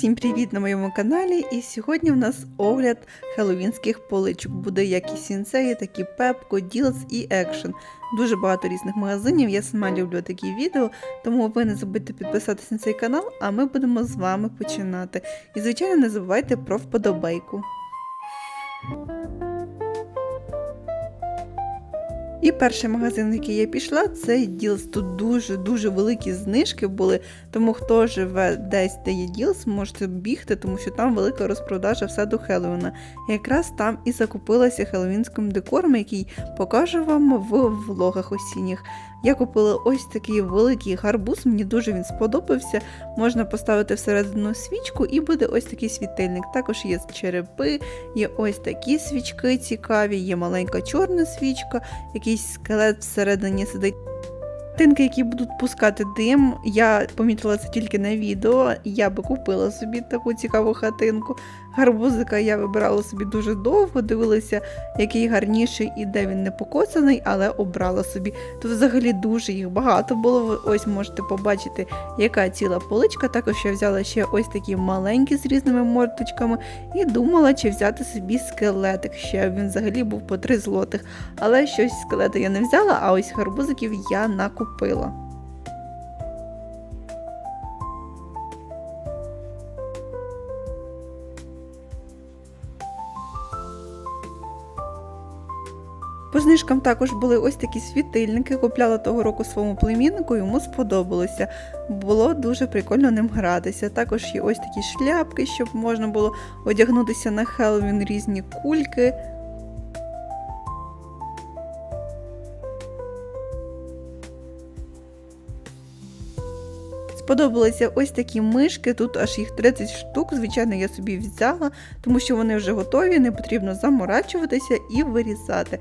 Всім привіт на моєму каналі! І сьогодні в нас огляд хеловінських поличок. Буде як і сінсеї, так і пепко, ділс і екшен. Дуже багато різних магазинів. Я сама люблю такі відео, тому ви не забудьте підписатися на цей канал, а ми будемо з вами починати. І, звичайно, не забувайте про вподобайку. І перший магазин, в який я пішла, це Ділс. Тут дуже-дуже великі знижки були, тому хто живе десь, де є Ділс, можете бігти, тому що там велика розпродажа все до Хеллоуіна. Якраз там і закупилася хеллоуінським декором, який покажу вам в влогах осінніх. Я купила ось такий великий гарбуз, мені дуже він сподобався. Можна поставити всередину свічку і буде ось такий світильник. Також є черепи, є ось такі свічки цікаві, є маленька чорна свічка, якийсь скелет всередині сидить. Тинки, які будуть пускати дим, я помітила це тільки на відео. Я би купила собі таку цікаву хатинку. Гарбузика я вибирала собі дуже довго, дивилася, який гарніший і де він не покоцаний, але обрала собі. Тут взагалі дуже їх багато було. Ось можете побачити, яка ціла поличка. Також я взяла ще ось такі маленькі з різними мордочками і думала, чи взяти собі скелетик. Ще він взагалі був по 3 злотих. Але щось скелета я не взяла, а ось гарбузиків я накупила. По знижкам також були ось такі світильники. Купляла того року своєму племіннику, йому сподобалося. Було дуже прикольно ним гратися. Також є ось такі шляпки, щоб можна було одягнутися на Хеллоуін, різні кульки. Сподобалися ось такі мишки, тут аж їх 30 штук. Звичайно, я собі взяла, тому що вони вже готові, не потрібно заморачуватися і вирізати.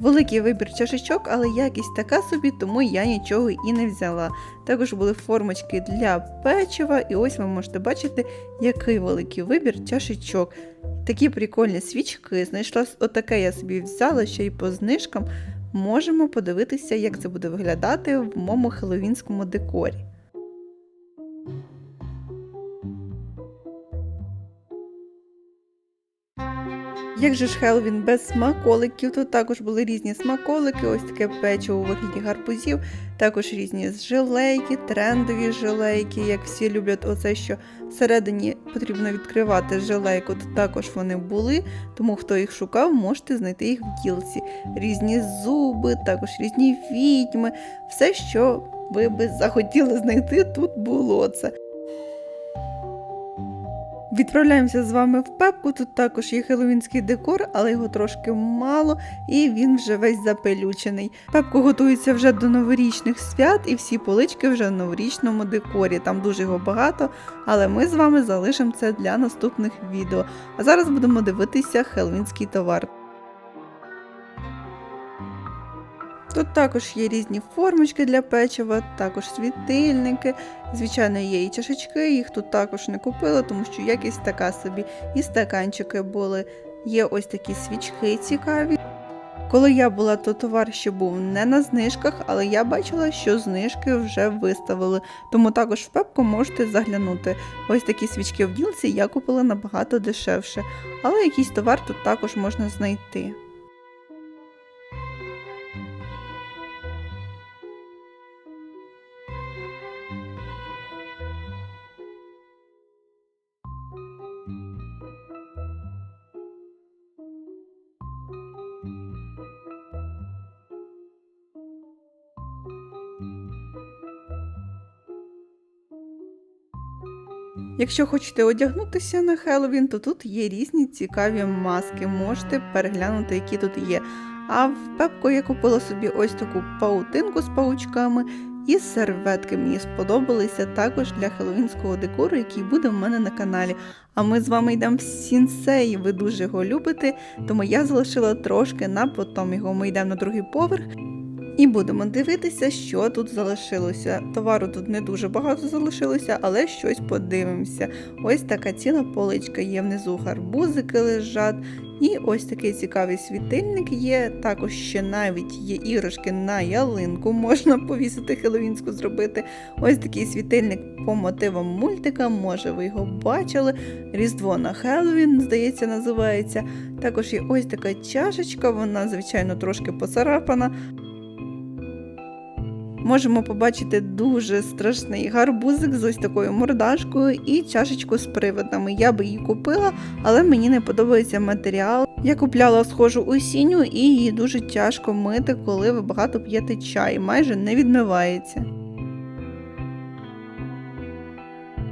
Великий вибір чашечок, але якість така собі, тому я нічого і не взяла. Також були формочки для печива, і ось ви можете бачити, який великий вибір чашечок. Такі прикольні свічки. Знайшла отаке я собі взяла ще й по знижкам. Можемо подивитися, як це буде виглядати в моєму хеллоуінському декорі. Як же ж Хеллоуін без смаколиків? Тут також були різні смаколики, ось таке печиво у вигляді гарбузів, також різні жилейки, трендові жилейки, як всі люблять, оце що всередині потрібно відкривати жилейку. Тут також вони були, тому хто їх шукав, можете знайти їх в ділці. Різні зуби, також різні відьми, все, що ви би захотіли знайти, тут було це. Відправляємося з вами в пепку. Тут також є хеловінський декор, але його трошки мало, і він вже весь запелючений. Пепко готується вже до новорічних свят, і всі полички вже в новорічному декорі. Там дуже його багато, але ми з вами залишимо це для наступних відео. А зараз будемо дивитися хеловінський товар. Тут також є різні формочки для печива, також світильники. Звичайно, є і чашечки, їх тут також не купила, тому що якість така собі. І стаканчики були. Є ось такі свічки цікаві. Коли я була, то товар ще був не на знижках, але я бачила, що знижки вже виставили. Тому також в пепку можете заглянути. Ось такі свічки в ділці я купила набагато дешевше, але якийсь товар тут також можна знайти. Якщо хочете одягнутися на Хеллоуін, то тут є різні цікаві маски. Можете переглянути, які тут є. А в пепко я купила собі ось таку паутинку з паучками і серветки. Мені сподобалися також для хеллоуінського декору, який буде в мене на каналі. А ми з вами йдемо в сінсей. Ви дуже його любите, тому я залишила трошки на потом його. Ми йдемо на другий поверх. І будемо дивитися, що тут залишилося. Товару тут не дуже багато залишилося, але щось подивимося. Ось така ціла поличка є внизу гарбузики лежать. І ось такий цікавий світильник є. Також ще навіть є іграшки на ялинку, можна повісити хеловінську зробити. Ось такий світильник по мотивам мультика, може ви його бачили. Різдво на Хеллоуін, здається, називається. Також є ось така чашечка, вона, звичайно, трошки поцарапана. Можемо побачити дуже страшний гарбузик з ось такою мордашкою і чашечку з приводами. Я би її купила, але мені не подобається матеріал. Я купляла схожу осінню і її дуже тяжко мити, коли ви багато п'єте чай, майже не відмивається.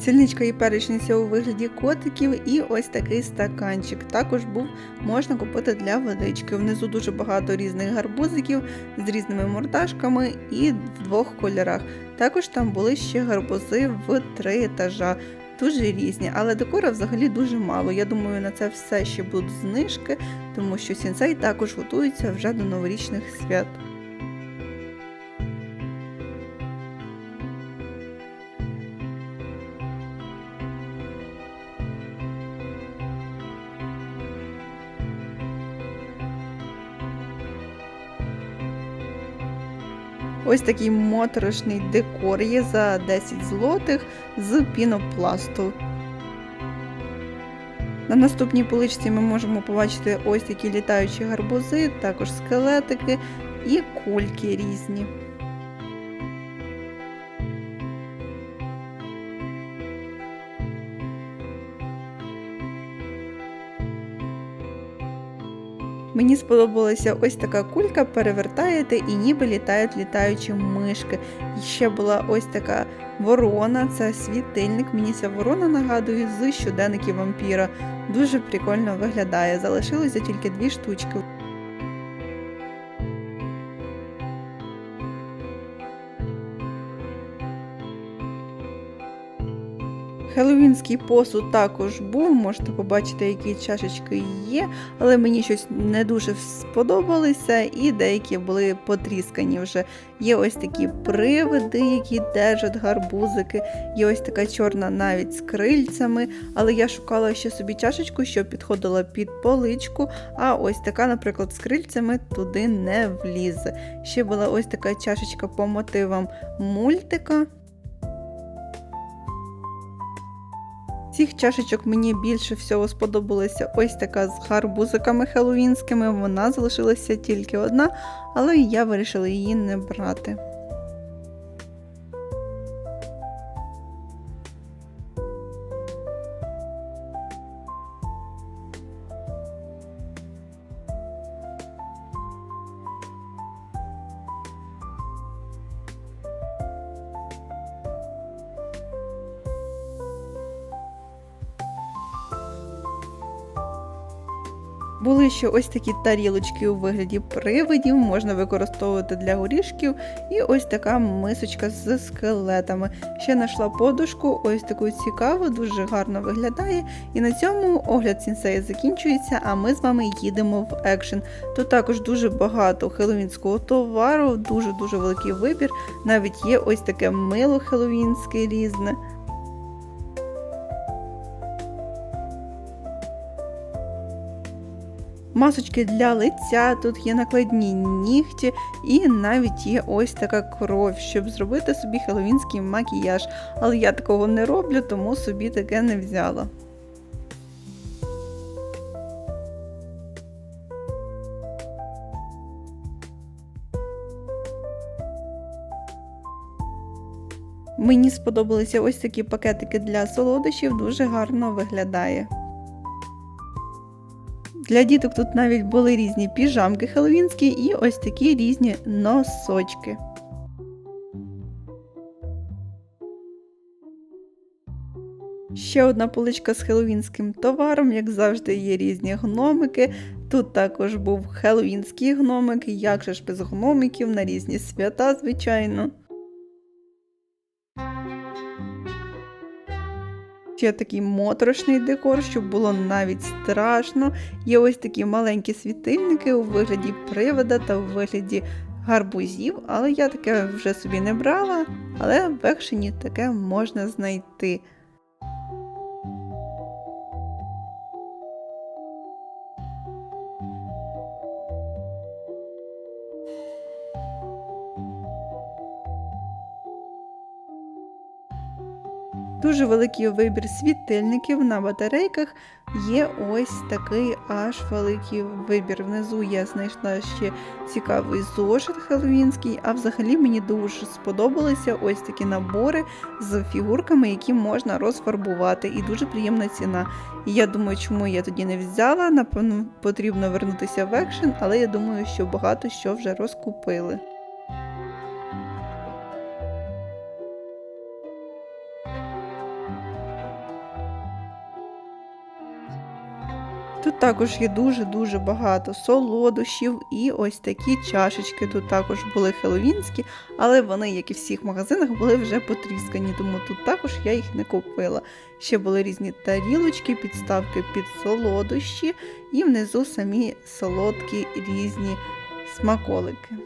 Сільничка і перечниця у вигляді котиків і ось такий стаканчик. Також був можна купити для водички. Внизу дуже багато різних гарбузиків з різними мордашками і в двох кольорах. Також там були ще гарбузи в три етажа. Дуже різні, але декора взагалі дуже мало. Я думаю, на це все ще будуть знижки, тому що сінсей також готується вже до новорічних свят. Ось такий моторошний декор є за 10 злотих з пінопласту. На наступній поличці ми можемо побачити ось такі літаючі гарбузи, також скелетики і кульки різні. Мені сподобалася ось така кулька, перевертаєте і ніби літають літаючі мишки. І ще була ось така ворона, це світильник. Мені ця ворона нагадує з щоденників вампіра. Дуже прикольно виглядає. Залишилося тільки дві штучки. Хеллоуінський посуд також був, можете побачити, які чашечки є, але мені щось не дуже сподобалося, і деякі були потріскані вже. Є ось такі привиди, які держать гарбузики, є ось така чорна навіть з крильцями. Але я шукала ще собі чашечку, що підходила під поличку. А ось така, наприклад, з крильцями туди не влізе. Ще була ось така чашечка по мотивам мультика. Цих чашечок мені більше всього сподобалася ось така з гарбузиками хеллоуінськими. Вона залишилася тільки одна, але я вирішила її не брати. Були ще ось такі тарілочки у вигляді привидів, можна використовувати для горішків. І ось така мисочка з скелетами. Ще знайшла подушку, ось таку цікаву, дуже гарно виглядає. І на цьому огляд сінсеї закінчується, а ми з вами їдемо в екшен. Тут також дуже багато хеловінського товару, дуже-дуже великий вибір. Навіть є ось таке мило хеловінське різне. Масочки для лиця, тут є накладні нігті, і навіть є ось така кров, щоб зробити собі хеловінський макіяж. Але я такого не роблю, тому собі таке не взяла. Мені сподобалися ось такі пакетики для солодощів, дуже гарно виглядає. Для діток тут навіть були різні піжамки хеллоуінські і ось такі різні носочки. Ще одна поличка з хеллоуінським товаром, як завжди, є різні гномики. Тут також був хеллоуінський гномик, як же ж без гномиків на різні свята, звичайно. Ще такий моторошний декор, щоб було навіть страшно. Є ось такі маленькі світильники у вигляді привода та у вигляді гарбузів, але я таке вже собі не брала, але в екшені таке можна знайти. Дуже великий вибір світильників на батарейках. Є ось такий аж великий вибір. Внизу я знайшла ще цікавий зошит хеллоуінський, а взагалі мені дуже сподобалися ось такі набори з фігурками, які можна розфарбувати, і дуже приємна ціна. І я думаю, чому я тоді не взяла. Напевно, потрібно вернутися в екшен, але я думаю, що багато що вже розкупили. Тут також є дуже-дуже багато солодощів і ось такі чашечки. Тут також були хеловінські, але вони, як і в всіх магазинах, були вже потріскані, тому тут також я їх не купила. Ще були різні тарілочки, підставки під солодощі, і внизу самі солодкі різні смаколики.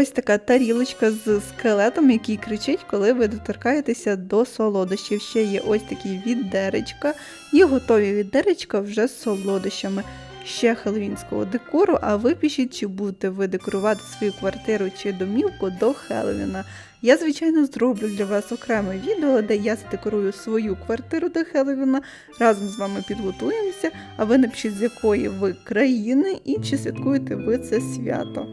Ось така тарілочка з скелетом, який кричить, коли ви доторкаєтеся до солодощів. Ще є ось такі віддеречка і готові віддеречка вже з солодощами. Ще хеллоуінського декору, а ви пишіть, чи будете ви декорувати свою квартиру чи домівку до Хеллоуіна. Я, звичайно, зроблю для вас окреме відео, де я задекорую свою квартиру до Хеллоуіна. Разом з вами підготуємося, а ви напишіть, з якої ви країни і чи святкуєте ви це свято.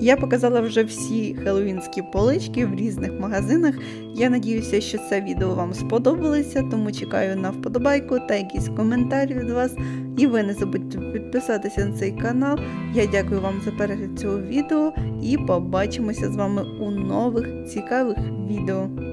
Я показала вже всі хеллоуінські полички в різних магазинах. Я надіюся, що це відео вам сподобалося, тому чекаю на вподобайку та якісь коментарі від вас. І ви не забудьте підписатися на цей канал. Я дякую вам за перегляд цього відео і побачимося з вами у нових цікавих відео.